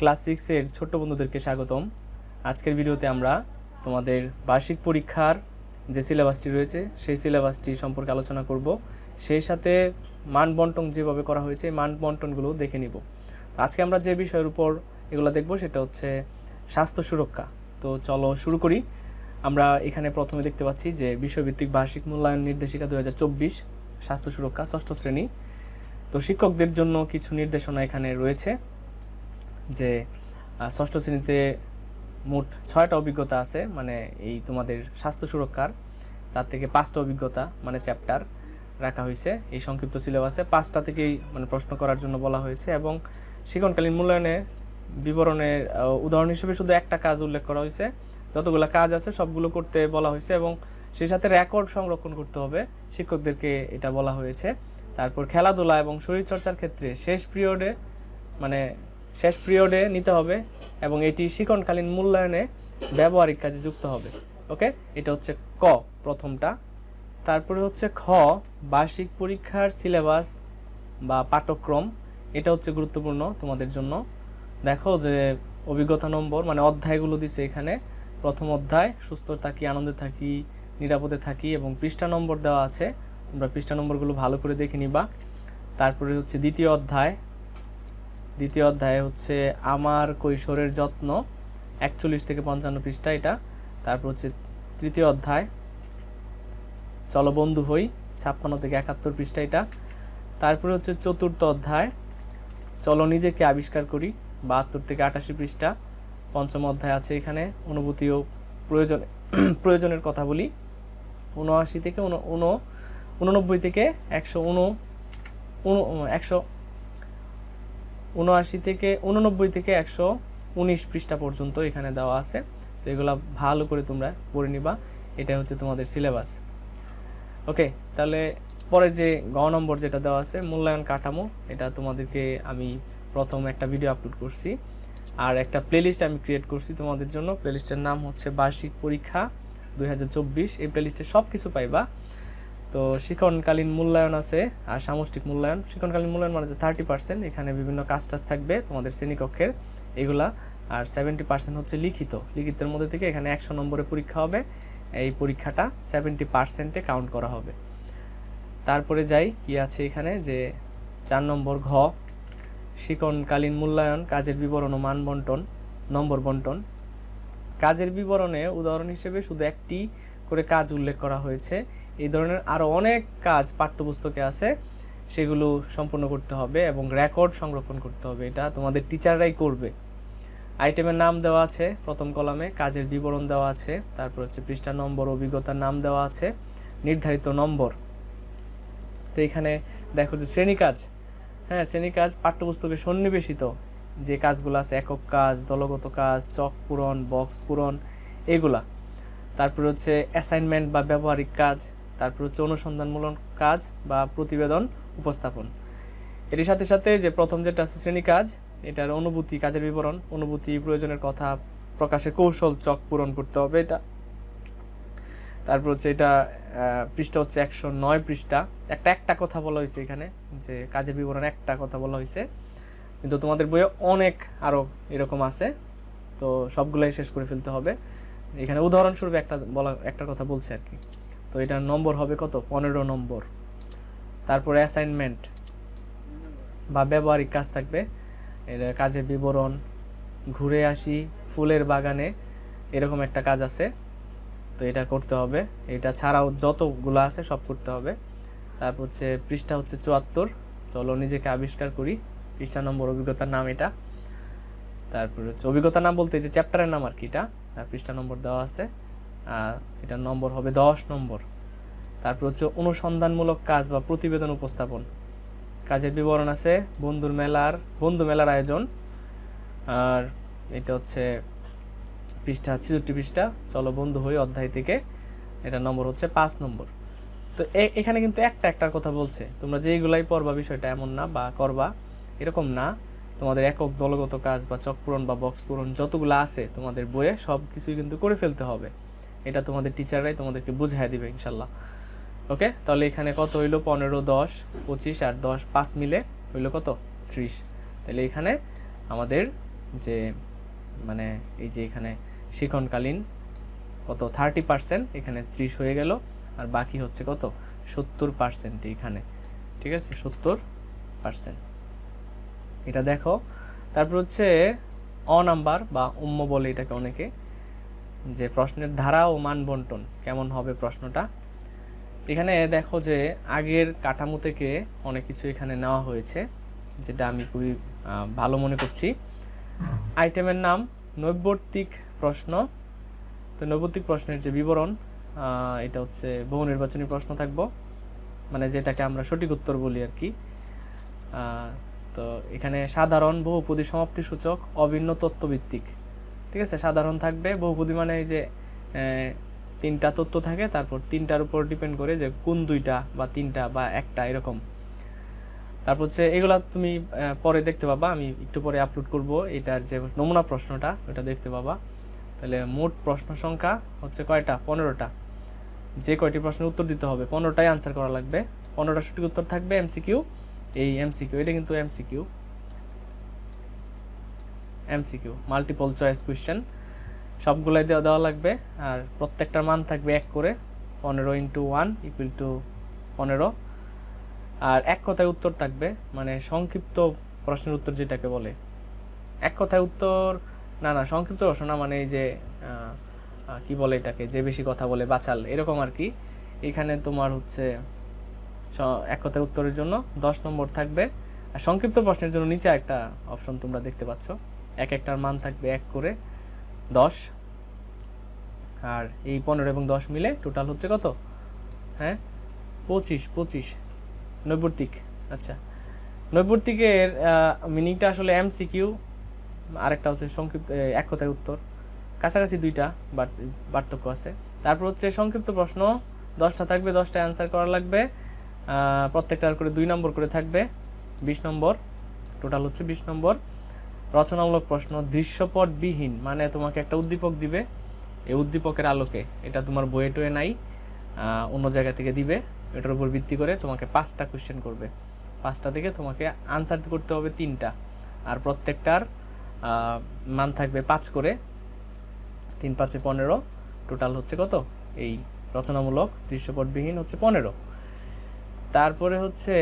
Class সিক্সের ছোট্ট বন্ধুদেরকে স্বাগতম। আজকের ভিডিওতে আমরা তোমাদের বার্ষিক পরীক্ষার যে সিলেবাসটি রয়েছে, সেই সিলেবাসটি সম্পর্কে আলোচনা করব। সেই সাথে মান বন্টন যেভাবে করা হয়েছে মান বন্টনগুলো দেখে নিব। আজকে আমরা যে বিষয়ের উপর এগুলো দেখব সেটা হচ্ছে স্বাস্থ্য সুরক্ষা। তো চলো শুরু করি। আমরা এখানে প্রথমে দেখতে পাচ্ছি যে বিশ্বভিত্তিক বার্ষিক মূল্যায়ন নির্দেশিকা দু হাজার চব্বিশ, স্বাস্থ্য সুরক্ষা ষষ্ঠ শ্রেণি। তো শিক্ষকদের জন্য কিছু নির্দেশনা এখানে রয়েছে। যে ষষ্ঠ শ্রেণীতে মোট ছয়টা অভিজ্ঞতা আছে মানে এই তোমাদের স্বাস্থ্য সুরক্ষার। তার থেকে পাঁচটা অভিজ্ঞতা মানে চ্যাপ্টার রাখা হয়েছে এই সংক্ষিপ্ত সিলেবাসে পাঁচটা থেকেই মানে প্রশ্ন করার জন্য বলা হয়েছে এবং শিক্ষণকালীন মূল্যায়নে বিবরণের উদাহরণ হিসেবে শুধু একটা কাজ উল্লেখ করা হয়েছে যতগুলো কাজ আছে সবগুলো করতে বলা হয়েছে এবং সেই সাথে রেকর্ড সংরক্ষণ করতে হবে। শিক্ষকদেরকে এটা বলা হয়েছে। তারপর খেলাধুলা এবং শরীরচর্চার ক্ষেত্রে শেষ পিরিয়ডে মানে শেষ পিরিয়ডে নিতে হবে এবং এটি শিক্ষণকালীন মূল্যায়নে ব্যবহারিক কাজে যুক্ত হবে। ওকে? এটা হচ্ছে ক প্রথমটা। তারপরে হচ্ছে খ, বার্ষিক পরীক্ষার সিলেবাস বা পাঠ্যক্রম। এটা হচ্ছে গুরুত্বপূর্ণ তোমাদের জন্য। দেখো যে অভিজ্ঞতা নম্বর মানে অধ্যায়গুলো দিছে এখানে। প্রথম অধ্যায়, সুস্থ থাকি, আনন্দে থাকি, নিরাপদে থাকি এবং পৃষ্ঠা নম্বর দেওয়া আছে। তোমরা পৃষ্ঠা নম্বরগুলো ভালো করে দেখে নিবা। তারপরে হচ্ছে দ্বিতীয় অধ্যায় দ্বিতীয় অধ্যায় হচ্ছে আমার কৈশোরের যত্ন, একচল্লিশ থেকে পঞ্চান্ন পৃষ্ঠা এটা। তারপর হচ্ছে তৃতীয় অধ্যায়। চলো বন্ধু হই, ছাপ্পান্ন থেকে একাত্তর পৃষ্ঠা এটা। তারপরে হচ্ছে চতুর্থ অধ্যায়। চলো নিজেকে আবিষ্কার করি, বাহাত্তর থেকে আটাশি পৃষ্ঠা। পঞ্চম অধ্যায় আছে এখানে অনুভূতি ও প্রয়োজন, প্রয়োজনের কথা বলি। উনআশি থেকে উন উন- উননব্বই থেকে একশো উন- একশো উনআশি থেকে, উননব্বই থেকে একশো উনিশ পৃষ্ঠা পর্যন্ত এখানে দেওয়া আছে। তো এগুলো ভালো করে তোমরা পড়ে নিবা। এটা হচ্ছে তোমাদের সিলেবাস। ওকে, তাহলে পরে যে গ নম্বর যেটা দেওয়া আছে, মূল্যায়ন কাঠামো, এটা তোমাদেরকে আমি প্রথম একটা ভিডিও আপলোড করছি। আর একটা প্লেলিস্ট আমি ক্রিয়েট করছি তোমাদের জন্য। প্লেলিস্টের নাম হচ্ছে বার্ষিক পরীক্ষা দুই হাজার চব্বিশ। এই প্লেলিস্টে সব কিছু পাইবা। তো শিক্ষণকালীন মূল্যায়ন আছে আর সামষ্টিক মূল্যায়ন। শিক্ষণকালীন মূল্যায়ন মানে থার্টি পার্সেন্ট এখানে বিভিন্ন কাজ টাজ থাকবে তোমাদের শ্রেণীকক্ষের এগুলা। আর সেভেন্টি পার্সেন্ট হচ্ছে লিখিত। লিখিতের মধ্যে থেকে এখানে একশো নম্বরে পরীক্ষা হবে। এই পরীক্ষাটা সেভেন্টি পার্সেন্টে কাউন্ট করা হবে। তারপরে যাই, কি আছে এখানে? যে চার নম্বর ঘ, শিক্ষণকালীন মূল্যায়ন, কাজের বিবরণ ও মান বন্টন, নম্বর বন্টন। কাজের বিবরণে উদাহরণ হিসেবে শুধু একটি করে কাজ উল্লেখ করা হয়েছে। এই ধরনের আরও অনেক কাজ, পাঠ্যপুস্তকে আছে, সেগুলো সম্পূর্ণ করতে হবে এবং রেকর্ড সংরক্ষণ করতে হবে। এটা তোমাদের টিচাররাই করবে। আইটেমের নাম দেওয়া আছে, প্রথম কলামে, কাজের বিবরণ দেওয়া আছে, তারপর হচ্ছে পৃষ্ঠা নম্বর, অভিজ্ঞতার নাম দেওয়া আছে, নির্ধারিত নম্বর। তো এখানে দেখো যে শ্রেণি কাজ হ্যাঁ শ্রেণি কাজ পাঠ্যপুস্তকে সন্নিবেশিত। যে কাজগুলো আছে, একক কাজ, দলগত কাজ, চক পূরণ বক্স পূরণ, এগুলা। তারপর হচ্ছে অ্যাসাইনমেন্ট বা ব্যবহারিক কাজ। তারপর হচ্ছে অনুসন্ধানমূলক কাজ বা প্রতিবেদন উপস্থাপন। এটির সাথে সাথে যে প্রথম যেটা আছে শ্রেণি কাজ, এটার অনুভূতি, কাজের বিবরণ, অনুভূতি, প্রয়োজনের কথা, প্রকাশের কৌশল, চক পূরণ করতে হবে এটা। তারপর হচ্ছে এটা পৃষ্ঠা হচ্ছে একশো নয় পৃষ্ঠা। একটা একটা কথা বলা হয়েছে এখানে, যে কাজের বিবরণ একটা কথা বলা হয়েছে। কিন্তু তোমাদের বইয়ে অনেক আরও এরকম আছে, তো সবগুলাই শেষ করে ফেলতে হবে। এখানে উদাহরণস্বরূপ একটা বলা, একটা কথা বলছে আর কি। তো এটার নম্বর হবে কত? পনেরো নম্বর। তারপরে অ্যাসাইনমেন্ট বা ব্যবহারিক কাজ থাকবে। এর কাজের বিবরণ, ঘুরে আসি, ফুলের বাগানে, এরকম একটা কাজ আছে। তো এটা করতে হবে। এটা ছাড়াও যতগুলো আছে সব করতে হবে। তারপর হচ্ছে পৃষ্ঠা হচ্ছে চুয়াত্তর। চলো নিজেকে আবিষ্কার করি। পৃষ্ঠা নম্বর, অভিজ্ঞতার নাম এটা। তারপর হচ্ছে অভিজ্ঞতার নাম বলতে যে চ্যাপ্টারের নাম আর কি এটা। আর পৃষ্ঠা নম্বর দেওয়া আছে। আর এটার নম্বর হবে দশ নম্বর। তারপর হচ্ছে অনুসন্ধানমূলক কাজ বা প্রতিবেদন উপস্থাপন। কাজের বিবরণ আছে বন্ধুর মেলার, বন্ধু মেলার আয়োজন। আর এটা হচ্ছে পৃষ্ঠা ছেষট্টি পৃষ্ঠা। চলো বন্ধু হই অধ্যায় থেকে। এটা নম্বর হচ্ছে পাঁচ নম্বর। তো এখানে কিন্তু একটা একটার কথা বলছে। তোমরা যেইগুলাই পড়বা বিষয়টা এমন না বা করবা, এরকম না। তোমাদের একক দলগত কাজ বা চক পূরণ বা বক্স পূরণ যতগুলো আছে তোমাদের বইয়ে সব কিছুই কিন্তু করে ফেলতে হবে। এটা তোমাদের টিচাররাই তোমাদেরকে বুঝাই দিবে, ইনশাল্লাহ। ওকে তাহলে এখানে কত হইল? পনেরো, দশ, পঁচিশ আর দশ, পাঁচ মিলে হইল কত? ত্রিশ। তাহলে এখানে আমাদের যে মানে এই যে এখানে শিক্ষণকালীন কত? থার্টি পার্সেন্ট এখানে ত্রিশ হয়ে গেল। আর বাকি হচ্ছে কত? সত্তর পার্সেন্ট এখানে। ঠিক আছে? সত্তর পার্সেন্ট এটা দেখো। তারপর হচ্ছে অ নাম্বার বা উম্ম বলে এটাকে অনেকে যে প্রশ্নের ধারা ও মান বন্টন, কেমন হবে প্রশ্নটা? এখানে দেখো যে আগের কাঠামো থেকে অনেক কিছু এখানে নেওয়া হয়েছে, যেটা আমি খুবই ভালো মনে করছি। আইটেমের নাম, নৈবর্তিক প্রশ্ন। তো নৈবর্তিক প্রশ্নের যে বিবরণ এটা হচ্ছে বহু নির্বাচনী প্রশ্ন থাকব। মানে যেটাকে আমরা সঠিক উত্তর বলি আর কি। তো এখানে সাধারণ, বহুপদী সমাপ্তি সূচক, অভিন্ন তত্ত্বভিত্তিক। ঠিক আছে? সাধারণ থাকবে, বহুপদী মানে এই যে তিনটা তত্ত্ব থাকে, তারপর তিনটার উপর ডিপেন্ড করে যে কোন দুইটা বা তিনটা বা একটা এরকম। তারপর হচ্ছে এগুলা তুমি পরে দেখতে পাবা, আমি একটু পরে আপলোড করব। এটার যে নমুনা প্রশ্নটা, ওটা দেখতে পাবা। তাহলে মোট প্রশ্ন সংখ্যা হচ্ছে কয়টা? পনেরোটা। যে কয়টি প্রশ্নের উত্তর দিতে হবে, পনেরোটাই আনসার করা লাগবে। পনেরোটা সঠিক উত্তর থাকবে এমসিকিউ এই এমসিকিউ এটা কিন্তু MCQ MCQ multiple choice question সবগুলাই দেওয়া দেওয়া লাগবে, আর প্রত্যেকটার মান থাকবে এক করে, পনেরো ইন্টু ওয়ান ইকুয়াল টু পনেরো। আর এক কথায় উত্তর থাকবে মানে সংক্ষিপ্ত প্রশ্নের উত্তর যেটাকে বলে। এক কথায় উত্তর, না না, সংক্ষিপ্ত প্রশ্ন না মানে এই যে কি বলে এটাকে, যে বেশি কথা বলে বাচাল এরকম আর কি। এখানে তোমার হচ্ছে এক কথায় উত্তরের জন্য দশ নম্বর থাকবে। আর সংক্ষিপ্ত প্রশ্নের জন্য নিচে একটা অপশন তোমরা দেখতে পাচ্ছ। এক একটার মান থাকবে এক করে দশ। আর এই পনেরো এবং দশ মিলে টোটাল হচ্ছে কত? হ্যাঁ? পঁচিশ পঁচিশ। নৈবর্তিক। আচ্ছা। নৈবর্তিকের মিনিংটা আসলে এমসিকিউ আরেকটা হচ্ছে সংক্ষিপ্ত এক কথায় উত্তর। কাছাকাছি দুইটা পার্থক্য আছে। তারপর হচ্ছে সংক্ষিপ্ত প্রশ্ন, দশটা থাকবে, দশটা অ্যান্সার করা লাগবে। প্রত্যেকটার করে দুই নম্বর করে থাকবে, বিশ নম্বর। টোটাল হচ্ছে বিশ নম্বর। রচনামূলক প্রশ্ন, দৃশ্যপটবিহীন মানে তোমাকে একটা উদ্দীপক দিবে। এই উদ্দীপকের আলোকে এটা তোমার বইয়ে টয়ে নাই অন্য জায়গা থেকে দিবে। এটার উপর ভিত্তি করে তোমাকে পাঁচটা কোশ্চেন করবে। পাঁচটা থেকে তোমাকে আনসার করতে হবে তিনটা। আর প্রত্যেকটার মান থাকবে পাঁচ করে। তিন পাঁচে পনেরো টোটাল হচ্ছে কত? এই রচনামূলক দৃশ্যপটবিহীন হচ্ছে পনেরো। তারপরে হচ্ছে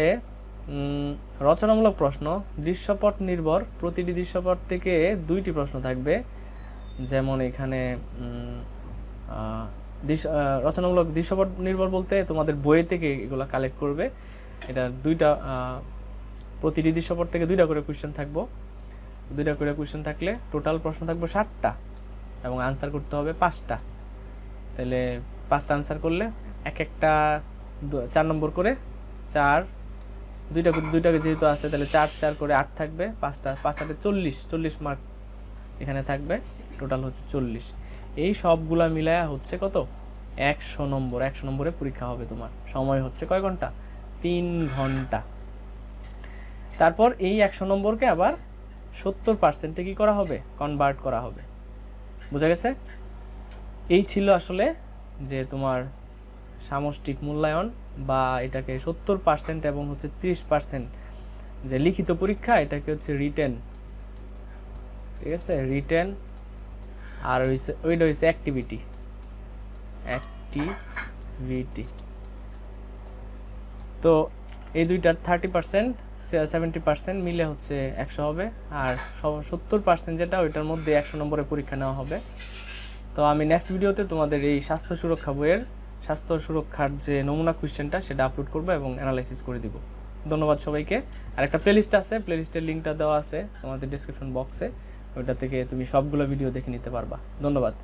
রচনামূলক প্রশ্ন। দৃশ্যপট নির্ভর। প্রতিটি দৃশ্যপট থেকে দুইটি প্রশ্ন থাকবে। যেমন এখানে রচনামূলক দৃশ্যপট নির্ভর বলতে তোমাদের বই থেকে এগুলো কালেক্ট করবে। এটা দুইটা প্রতিটি দৃশ্যপট থেকে দুইটা করে কোয়েশ্চেন থাকব। দুইটা করে কোয়েশ্চেন থাকলে টোটাল প্রশ্ন থাকবে ষাটটা এবং আনসার করতে হবে পাঁচটা। তাহলে পাঁচটা আনসার করলে এক একটা চার নম্বর করে চার দুইটা দুইটা যেহেতু আছে, তাহলে চার চার করে আট থাকবে, পাঁচটা, পাঁচ আটে চল্লিশ চল্লিশ মার্ক এখানে থাকবে টোটাল হচ্ছে চল্লিশ। এই সবগুলা মিলায়া হচ্ছে কত? একশো নম্বর, একশো নম্বরে পরীক্ষা হবে তোমার। সময় হচ্ছে কয় ঘণ্টা? তিন ঘণ্টা। তারপর এই একশো নম্বরকে আবার সত্তর পার্সেন্টে কি করা হবে? কনভার্ট করা হবে। বোঝা গেছে? এই ছিল আসলে যে তোমার সামষ্টিক মূল্যায়ন বা এটাকে সত্তর পার্সেন্ট এবং হচ্ছে ত্রিশ পার্সেন্ট যে লিখিত পরীক্ষা, এটাকে হচ্ছে রিটেন ঠিক আছে? রিটেন আর হইছে ওইটা হইছে অ্যাক্টিভিটি অ্যাক্টিভিটি তো এই দুইটার থার্টি পার্সেন্ট সেভেন্টি পার্সেন্ট মিলে হচ্ছে একশো হবে। আর সত্তর পার্সেন্ট যেটা, ওইটার মধ্যে একশো নম্বরের পরীক্ষা নেওয়া হবে। তো আমি নেক্সট ভিডিওতে তোমাদের এই স্বাস্থ্য সুরক্ষা বইয়ের স্বাস্থ্য সুরক্ষার যে নমুনা কোয়েশ্চেনটা সেটা আপলোড করব এবং অ্যানালাইসিস করে দিব। ধন্যবাদ সবাইকে। আর একটা প্লেলিস্ট আছে প্লেলিস্টের লিঙ্কটা দেওয়া আছে তোমাদের ডিসক্রিপশন বক্সে ওইটা থেকে তুমি সবগুলো ভিডিও দেখে নিতে পারবা। ধন্যবাদ।